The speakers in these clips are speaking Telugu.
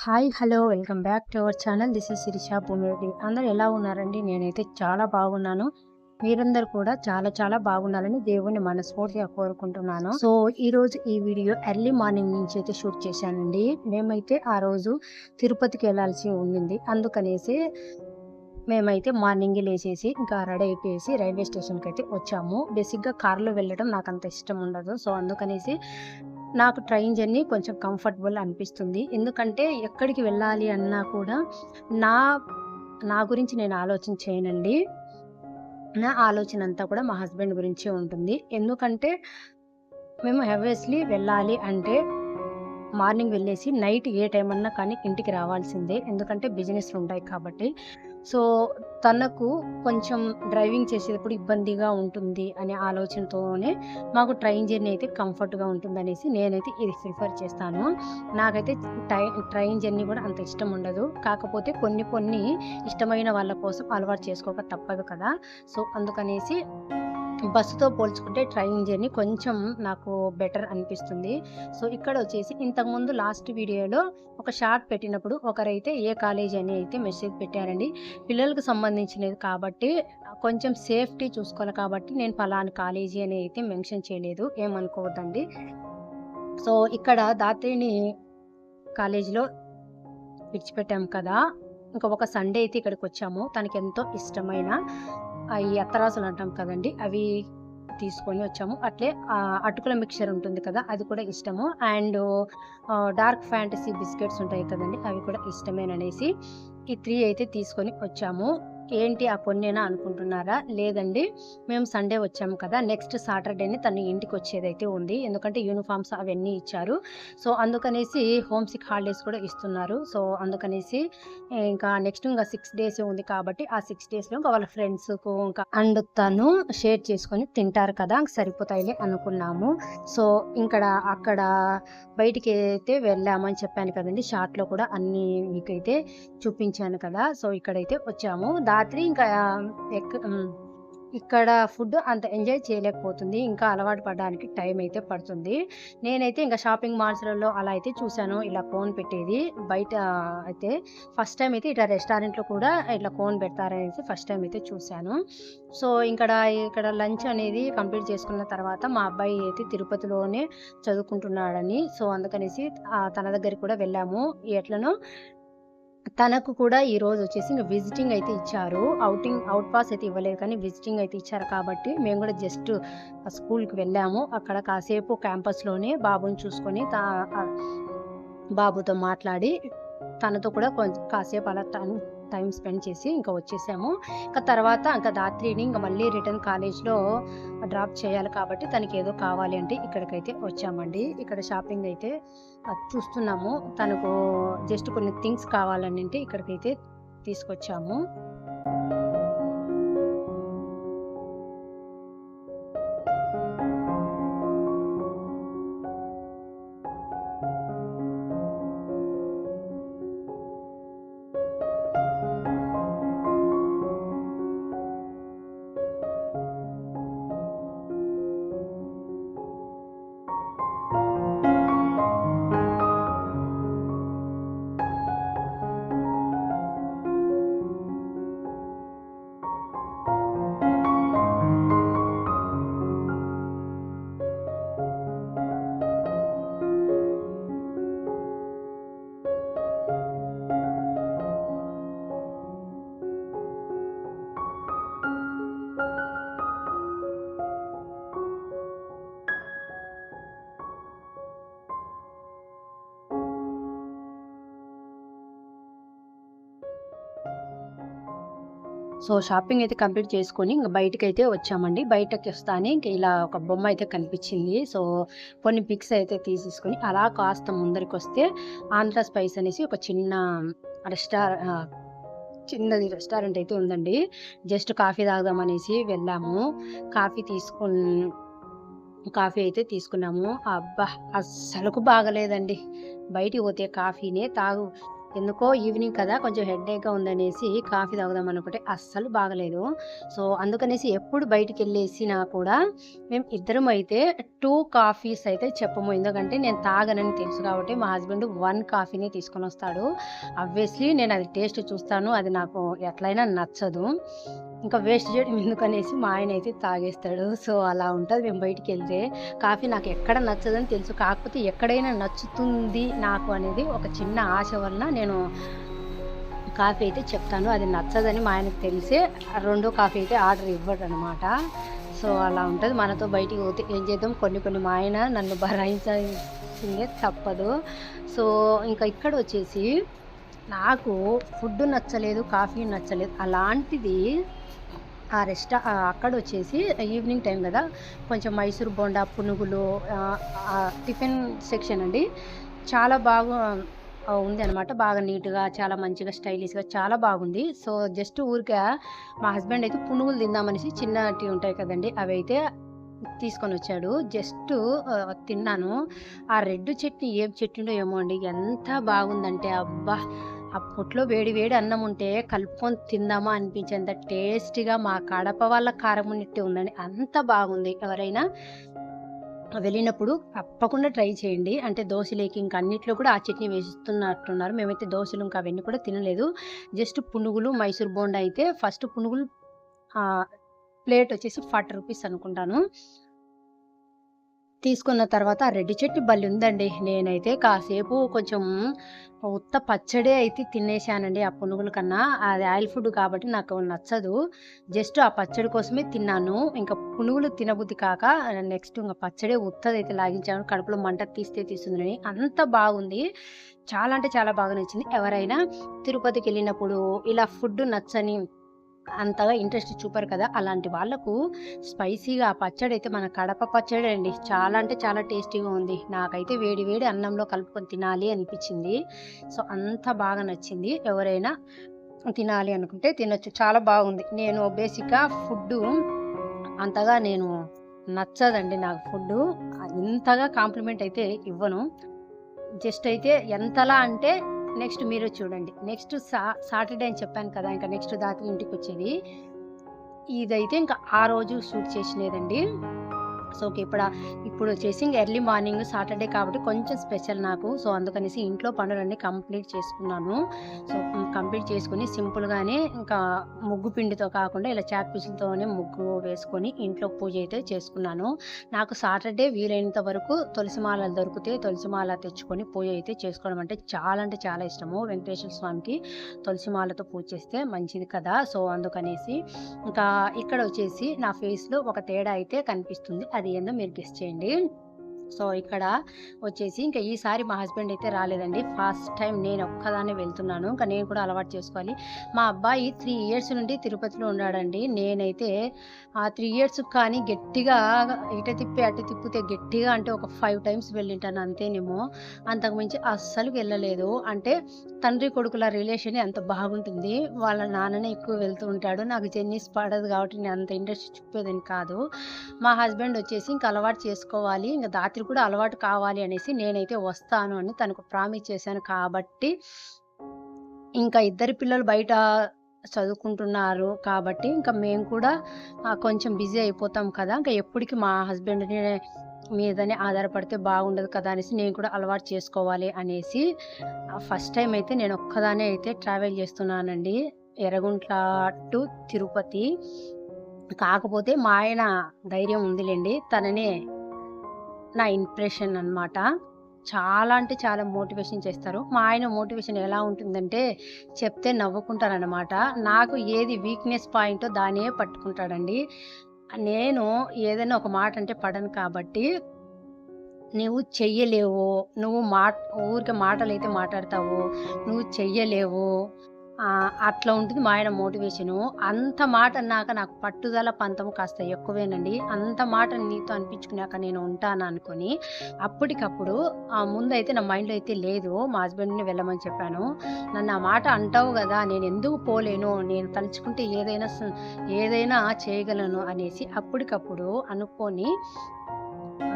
Hi hello welcome back to our channel. This is Sirisha Bhumireddy అందరూ ఎలా ఉన్నారండి? నేనైతే చాలా బాగున్నాను. మీరందరూ కూడా చాలా చాలా బాగున్నారని దేవుని మనస్ఫూర్తిగా కోరుకుంటున్నాను. సో ఈ రోజు ఈ వీడియో ఎర్లీ మార్నింగ్ నుంచి అయితే షూట్ చేశానండి. మేమైతే ఆ రోజు తిరుపతికి వెళ్ళాల్సి ఉండింది. అందుకనేసి మేమైతే మార్నింగ్ లేచేసి ఇంకా రెడీ అయిపోయేసి రైల్వే స్టేషన్కి అయితే వచ్చాము. బేసిక్గా కార్లో వెళ్ళడం నాకు అంత ఇష్టం ఉండదు. సో అందుకనేసి నాకు ట్రైన్ జర్నీ కొంచెం కంఫర్టబుల్ అనిపిస్తుంది. ఎందుకంటే ఎక్కడికి వెళ్ళాలి అన్నా కూడా నా నా గురించి నేను ఆలోచన చేయనండి. నా ఆలోచన అంతా కూడా మా హస్బెండ్ గురించే ఉంటుంది. ఎందుకంటే మేము హెవెస్లీ వెళ్ళాలి అంటే మార్నింగ్ వెళ్ళేసి నైట్ ఏ టైం అన్నా కానీ ఇంటికి రావాల్సిందే. ఎందుకంటే బిజినెస్లు ఉంటాయి కాబట్టి సో తనకు కొంచెం డ్రైవింగ్ చేసేటప్పుడు ఇబ్బందిగా ఉంటుంది అనే ఆలోచనతోనే మాకు ట్రైన్ జర్నీ అయితే కంఫర్ట్గా ఉంటుంది అనేసి నేనైతే ఇది ప్రిఫర్ చేస్తాను. నాకైతే టై ట్రైన్ జర్నీ కూడా అంత ఇష్టం ఉండదు. కాకపోతే కొన్ని కొన్ని ఇష్టమైన వాళ్ళ కోసం అలవాటు చేసుకోక తప్పదు కదా. సో అందుకనేసి బస్సుతో పోల్చుకుంటే ట్రైన్ జర్నీ కొంచెం నాకు బెటర్ అనిపిస్తుంది. సో ఇక్కడ వచ్చేసి ఇంతకుముందు లాస్ట్ వీడియోలో ఒక షార్ట్ పెట్టినప్పుడు ఒకరైతే ఏ కాలేజ్ అని అయితే మెసేజ్ పెట్టారండి. పిల్లలకు సంబంధించినది కాబట్టి కొంచెం సేఫ్టీ చూసుకోవాలి కాబట్టి నేను ఫలాని కాలేజీ అని అయితే మెన్షన్ చేయలేదు. ఏమనుకోవద్దండి. సో ఇక్కడ దాత్రిని కాలేజీలో విడిచిపెట్టాం కదా. ఇంకా ఒక సండే అయితే ఇక్కడికి వచ్చాము తనకి ఎంతో ఇష్టమైన ఈ అత్తరాసులు అంటాం కదండి అవి తీసుకొని వచ్చాము. అట్లే అటుకుల మిక్చర్ ఉంటుంది కదా అది కూడా ఇష్టము. అండ్ డార్క్ ఫ్యాంటసీ బిస్కెట్స్ ఉంటాయి కదండి అవి కూడా ఇష్టమేననేసి ఈ త్రీ అయితే తీసుకొని వచ్చాము. ఏంటి ఆ పొన్నేనా అనుకుంటున్నారా? లేదండి. మేము సండే వచ్చాము కదా. నెక్స్ట్ సాటర్డేని తను ఇంటికి వచ్చేదైతే ఉంది. ఎందుకంటే యూనిఫామ్స్ అవన్నీ ఇచ్చారు. సో అందుకనేసి హోమ్ సిక్ హాలిడేస్ కూడా ఇస్తున్నారు. సో అందుకనేసి ఇంకా నెక్స్ట్ ఇంకా సిక్స్ డేస్ ఉంది కాబట్టి ఆ సిక్స్ డేస్లో ఇంకా వాళ్ళ ఫ్రెండ్స్కు ఇంకా అండ్ తను షేర్ చేసుకొని తింటారు కదా. ఇంక సరిపోతాయిలే అనుకున్నాము. సో ఇక్కడ అక్కడ బయటికి అయితే వెళ్ళామని చెప్పాను కదండి. షార్ట్లో కూడా అన్ని మీకైతే చూపించాను కదా. సో ఇక్కడైతే వచ్చాము. దా రాత్రి ఇంకా ఎక్ ఇక్కడ ఫుడ్ అంత ఎంజాయ్ చేయలేకపోతుంది. ఇంకా అలవాటు పడడానికి టైం అయితే పడుతుంది. నేనైతే ఇంకా షాపింగ్ మాల్స్లలో అలా అయితే చూశాను. ఇలా కోన్ పెట్టేది. బయట అయితే ఫస్ట్ టైం అయితే ఇట్లా రెస్టారెంట్లో కూడా ఇట్లా కోన్ పెడతారనేసి ఫస్ట్ టైం అయితే చూశాను. సో ఇక్కడ ఇక్కడ లంచ్ అనేది కంప్లీట్ చేసుకున్న తర్వాత మా అబ్బాయి అయితే తిరుపతిలోనే చదువుకుంటున్నాడని. సో అందుకనేసి తన దగ్గరికి కూడా వెళ్ళాము. ఎట్లనో తనకు కూడా ఈరోజు వచ్చేసి ఇంకా విజిటింగ్ అయితే ఇచ్చారు. అవుటింగ్ అవుట్ పాస్ అయితే ఇవ్వలేదు కానీ విజిటింగ్ అయితే ఇచ్చారు కాబట్టి మేము కూడా జస్ట్ స్కూల్కి వెళ్ళాము. అక్కడ కాసేపు క్యాంపస్లోనే బాబుని చూసుకొని తా బాబుతో మాట్లాడి తనతో కూడా కొంచెం కాసేపు అలా తను టైం స్పెండ్ చేసి ఇంకా వచ్చేసాము. ఇంకా తర్వాత ఇంకా దాత్రిని ఇంకా మళ్ళీ రిటర్న్ కాలేజ్లో డ్రాప్ చేయాలి కాబట్టి తనకి ఏదో కావాలి అంటే ఇక్కడికైతే వచ్చామండి. ఇక్కడ షాపింగ్ అయితే చూస్తున్నాము. తనకు జస్ట్ కొన్ని థింగ్స్ కావాలని అంటే ఇక్కడికైతే తీసుకొచ్చాము. సో షాపింగ్ అయితే కంప్లీట్ చేసుకొని ఇంకా బయటకైతే అయితే వచ్చామండి. బయటకి వస్తానే ఇంకా ఇలా ఒక బొమ్మ అయితే కనిపించింది. సో కొన్ని పిక్స్ అయితే తీసేసుకొని అలా కాస్త ముందరికి వస్తే ఆంధ్ర స్పైస్ అనేసి ఒక చిన్న రెస్టార చిన్నది రెస్టారెంట్ అయితే ఉందండి. జస్ట్ కాఫీ తాగుదాం అనేసి వెళ్ళాము. కాఫీ తీసుకుని కాఫీ అయితే తీసుకున్నాము. అబ్బా! అస్సలకు బాగలేదండి. బయటికి పోతే కాఫీనే తాగు ఎందుకో ఈవినింగ్ కదా కొంచెం హెడ్ఏక్గా ఉందనేసి కాఫీ తాగుదాం అనుకుంటే అస్సలు బాగలేదు. సో అందుకనేసి ఎప్పుడు బయటికి వెళ్ళేసినా కూడా మేము ఇద్దరం అయితే టూ కాఫీస్ అయితే చెప్పము. ఎందుకంటే నేను తాగనని తెలుసు కాబట్టి మా హస్బెండ్ వన్ కాఫీని తీసుకొని వస్తాడు. అబ్వియస్లీ నేను అది టేస్ట్ చూస్తాను అది నాకు ఎట్లయినా నచ్చదు. ఇంకా వేస్ట్ చేయడం ఎందుకనేసి మా ఆయన అయితే తాగేస్తాడు. సో అలా ఉంటుంది మేము బయటికి వెళ్తే కాఫీ నాకు ఎక్కడ నచ్చదని తెలుసు. కాకపోతే ఎక్కడైనా నచ్చుతుంది నాకు అనేది ఒక చిన్న ఆశ వలన నేను కాఫీ అయితే చెప్తాను. అది నచ్చదని మా ఆయనకు తెలిసే రెండో కాఫీ అయితే ఆర్డర్ ఇవ్వడు అనమాట సో అలా ఉంటుంది. మనతో బయటికి పోతే ఏం చేద్దాం? కొన్ని కొన్ని మా ఆయన నన్ను భరాయించాల్సిందే తప్పదు. సో ఇంకా ఇక్కడ వచ్చేసి నాకు ఫుడ్ నచ్చలేదు కాఫీ నచ్చలేదు అలాంటిది ఆ రెస్టా అక్కడ వచ్చేసి ఈవినింగ్ టైం కదా. కొంచెం మైసూర్ బోండా పునుగులు టిఫిన్ సెక్షన్ అండి. చాలా బాగా ఉంది అనమాట బాగా నీట్గా చాలా మంచిగా స్టైలిష్గా చాలా బాగుంది. సో జస్ట్ ఊరికే మా హస్బెండ్ అయితే పునుగులు తిందామనేసి చిన్నటి ఉంటాయి కదండి అవి అయితే తీసుకొని వచ్చాడు. జస్ట్ తిన్నాను. ఆ రెడ్ చట్నీ ఏం చట్నీలో ఏమో అండి ఎంత బాగుందంటే అబ్బా! ఆ పొట్లో వేడి వేడి అన్నం ఉంటే కలుపుకొని తిందామా అనిపించేంత టేస్టీగా మా కడప వాళ్ళ కారం ఉన్నట్టే ఉందండి అంత బాగుంది. ఎవరైనా వెళ్ళినప్పుడు తప్పకుండా ట్రై చేయండి. అంటే దోశలేకి ఇంకా అన్నిట్లో కూడా ఆ చట్నీ వేస్తున్నట్టున్నారు. మేమైతే దోశలు ఇంకా అవన్నీ కూడా తినలేదు. జస్ట్ పునుగులు మైసూర్ బోండా అయితే ఫస్ట్ పునుగులు ప్లేట్ వచ్చేసి ఫార్టీ రూపీస్ అనుకుంటాను. తీసుకున్న తర్వాత రెడ్డి చెట్టు బల్లి ఉందండి. నేనైతే కాసేపు కొంచెం ఉత్త పచ్చడే అయితే తినేసానండి ఆ పునుగుల కన్నా. అది ఆయిల్ ఫుడ్ కాబట్టి నాకు నచ్చదు. జస్ట్ ఆ పచ్చడి కోసమే తిన్నాను. ఇంకా పునుగులు తినబుద్ధి కాక నెక్స్ట్ ఇంకా పచ్చడే ఉత్తది అయితే లాగించాను. కడుపులో మంట తీస్తే తీస్తుందని అంత బాగుంది. చాలా అంటే చాలా బాగా నచ్చింది. ఎవరైనా తిరుపతికి వెళ్ళినప్పుడు ఇలా ఫుడ్ నచ్చని అంతగా ఇంట్రెస్ట్ చూపరు కదా. అలాంటి వాళ్ళకు స్పైసీగా ఆ పచ్చడి అయితే మన కడప పచ్చడి అండి. చాలా అంటే చాలా టేస్టీగా ఉంది. నాకైతే వేడి వేడి అన్నంలో కలుపుకొని తినాలి అనిపించింది. సో అంత బాగా నచ్చింది. ఎవరైనా తినాలి అనుకుంటే తినొచ్చు. చాలా బాగుంది. నేను బేసిక్గా ఫుడ్ అంతగా నేను నచ్చదండి నాకు ఫుడ్ ఇంతగా కాంప్లిమెంట్ అయితే ఇవ్వను. జస్ట్ అయితే ఎంతలా అంటే నెక్స్ట్ మీరు చూడండి. నెక్స్ట్ సా సాటర్డే అని చెప్పాను కదా ఇంకా నెక్స్ట్ దాటి ఇంటికి వచ్చేది ఇదైతే ఇంకా ఆ రోజు షూట్ చేసినదండి. So okay. ఇప్పుడు ఇప్పుడు వచ్చేసి ఎర్లీ మార్నింగ్ సాటర్డే కాబట్టి కొంచెం స్పెషల్ నాకు. సో అందుకనేసి ఇంట్లో పనులన్నీ కంప్లీట్ చేసుకున్నాను. సో కంప్లీట్ చేసుకుని సింపుల్గానే ఇంకా ముగ్గు పిండితో కాకుండా ఇలా చాక్పీసులతోనే ముగ్గు వేసుకొని ఇంట్లో పూజ అయితే చేసుకున్నాను. నాకు సాటర్డే వీలైనంత వరకు తులసి మాలలు దొరికితే తులసి మాల తెచ్చుకొని పూజ అయితే చేసుకోవడం అంటే చాలా అంటే చాలా ఇష్టము. వెంకటేశ్వర స్వామికి తులసి మాలతో పూజ చేస్తే మంచిది కదా. సో అందుకనేసి ఇంకా ఇక్కడ వచ్చేసి నా ఫేస్లో ఒక తేడా అయితే కనిపిస్తుంది. అది అది ఏందో మీరు గెస్ చేయండి. సో ఇక్కడ వచ్చేసి ఇంకా ఈసారి మా హస్బెండ్ అయితే రాలేదండి. ఫస్ట్ టైం నేను ఒక్కదానే వెళ్తున్నాను. ఇంకా నేను కూడా అలవాటు చేసుకోవాలి. మా అబ్బాయి త్రీ ఇయర్స్ నుండి తిరుపతిలో ఉన్నాడండి. నేనైతే ఆ త్రీ ఇయర్స్ కానీ గట్టిగా ఇట తిప్పి అటు తిప్పితే గట్టిగా అంటే ఒక ఫైవ్ టైమ్స్ వెళ్ళింటాను అంతేనేమో. అంతకుమించి అస్సలు వెళ్ళలేదు. అంటే తండ్రి కొడుకుల రిలేషన్ అంత బాగుంటుంది. వాళ్ళ నాన్ననే ఎక్కువ వెళ్తూ ఉంటాడు. నాకు జెన్నీస్ పడదు కాబట్టి నేను అంత ఇంట్రెస్ట్ చూపేదని కాదు. మా హస్బెండ్ వచ్చేసి ఇంకా అలవాటు చేసుకోవాలి. ఇంకా రాత్రి కూడా అలవాటు కావాలి అనేసి నేనైతే వస్తాను అని తనకు ప్రామిస్ చేశాను కాబట్టి ఇంకా ఇద్దరు పిల్లలు బయట చదువుకుంటున్నారు కాబట్టి ఇంకా మేము కూడా కొంచెం బిజీ అయిపోతాం కదా. ఇంకా ఎప్పటికీ మా హస్బెండ్ని మీదనే ఆధారపడితే బాగుండదు కదా అనేసి నేను కూడా అలవాటు చేసుకోవాలి అనేసి ఫస్ట్ టైం అయితే నేను ఒక్కదానే అయితే ట్రావెల్ చేస్తున్నానండి. ఎర్రగుంట్ల టు తిరుపతి. కాకపోతే మా ఆయన ధైర్యం ఉందిలేండి. తననే నా ఇంప్రెషన్ అన్నమాట. చాలా అంటే చాలా మోటివేషన్ చేస్తారు. మా ఆయన మోటివేషన్ ఎలా ఉంటుందంటే చెప్తే నవ్వుకుంటారనమాట నాకు ఏది వీక్నెస్ పాయింటో దానే పట్టుకుంటాడండి. నేను ఏదైనా ఒక మాట అంటే పడను కాబట్టి నువ్వు చెయ్యలేవు. నువ్వు మాట ఊరికే మాటలు అయితే మాట్లాడతావు. నువ్వు చెయ్యలేవు. అట్లా ఉంటుంది మా ఆయన మోటివేషను. అంత మాట అన్నాక నాకు పట్టుదల పంతం కాస్త ఎక్కువేనండి. అంత మాట నీతో అనిపించుకున్నాక నేను ఉంటాను అనుకొని అప్పటికప్పుడు ఆ ముందైతే నా మైండ్లో అయితే లేదు మా హస్బెండ్ని వెళ్ళమని చెప్పాను. నన్ను ఆ మాట అంటావు కదా నేను ఎందుకు పోలేను నేను తలుచుకుంటే ఏదైనా ఏదైనా చేయగలను అనేసి అప్పటికప్పుడు అనుకొని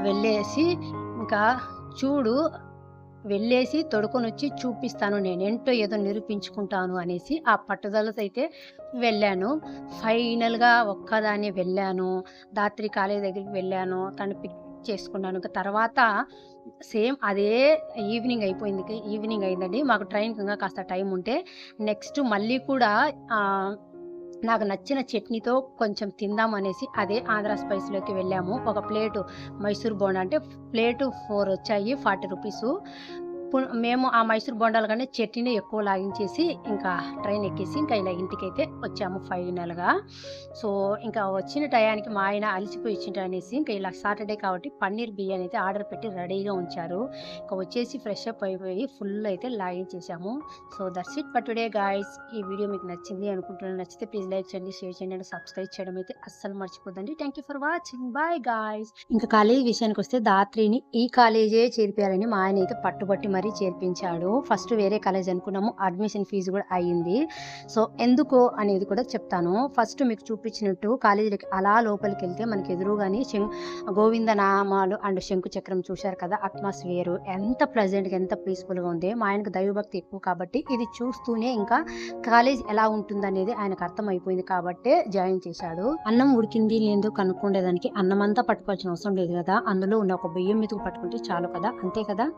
వెళ్ళేసి ఇంకా చూడు వెళ్ళేసి తొడుకొని వచ్చి చూపిస్తాను నేను ఏంటో ఏదో నిరూపించుకుంటాను అనేసి ఆ పట్టుదలతో అయితే వెళ్ళాను. ఫైనల్గా ఒక్కదాన్ని వెళ్ళాను. దాత్రి కాలేజ్ దగ్గరికి వెళ్ళాను. తను పిక్ చేసుకున్నాను. ఇంకా తర్వాత సేమ్ అదే ఈవినింగ్ అయిపోయింది. ఈవినింగ్ అయిందండి. మాకు ట్రైన్ ఇంకా కాస్త టైం ఉంటే నెక్స్ట్ మళ్ళీ కూడా నాకు నచ్చిన చట్నీతో కొంచెం తిందాం అనేసి అదే ఆంధ్ర స్పైస్లోకి వెళ్ళాము. ఒక ప్లేటు మైసూర్ బోండా అంటే ప్లేటు ఫోర్ వచ్చాయి ఫార్టీ రూపీసు. మేము ఆ మైసూర్ బొండాలు కానీ చట్నీని ఎక్కువ లాగించేసి ఇంకా ట్రైన్ ఎక్కేసి ఇంకా ఇలా ఇంటికి అయితే వచ్చాము ఫైనల్గా. సో ఇంకా వచ్చిన టయానికి మా ఆయన అలసిపోయి అనేసి ఇంకా ఇలా సాటర్డే కాబట్టి పన్నీర్ బిర్యానీ అయితే ఆర్డర్ పెట్టి రెడీగా ఉంచారు. ఇంకా వచ్చేసి ఫ్రెష్ అప్ అయిపోయి ఫుల్ అయితే లాగించేసాము. So that's it for today guys. ఈ వీడియో మీకు నచ్చింది అనుకుంటున్నాను నచ్చితే ప్లీజ్ లైక్ చేయండి షేర్ చేయండి అండ్ సబ్స్క్రైబ్ చేయడం అయితే అస్సలు మర్చిపోదండి thank you for watching. Bye guys. ఇంకా కాలేజీ విషయానికి వస్తే దాత్రిని ఈ కాలేజే చేర్పారని మా ఆయన అయితే పట్టుబట్టి మరీ చేర్పించాడు. ఫస్ట్ వేరే కాలేజ్ అనుకున్నాము అడ్మిషన్ ఫీజు కూడా అయ్యింది. సో ఎందుకో అనేది కూడా చెప్తాను. ఫస్ట్ మీకు చూపించినట్టు కాలేజీలకి అలా లోపలికి వెళ్తే మనకి ఎదురుగానే శం గోవింద నామాలు అండ్ శంకు చక్రం చూశారు కదా అట్మాస్ఫియర్. ఎంత ప్రజెంట్గా ఎంత పీస్ఫుల్గా ఉంది. మా ఆయనకు దైవభక్తి ఎక్కువ కాబట్టి ఇది చూస్తూనే ఇంకా కాలేజ్ ఎలా ఉంటుందనేది ఆయనకు అర్థమైపోయింది కాబట్టే జాయిన్ చేశాడు. అన్నం ఉడికింది లేదో కనుక్కుండేదానికి అన్నం అంతా పట్టుకోవాల్సిన అవసరం లేదు కదా. అందులో ఉన్న ఒక బియ్యం మీద పట్టుకుంటే చాలు కదా. అంతే కదా?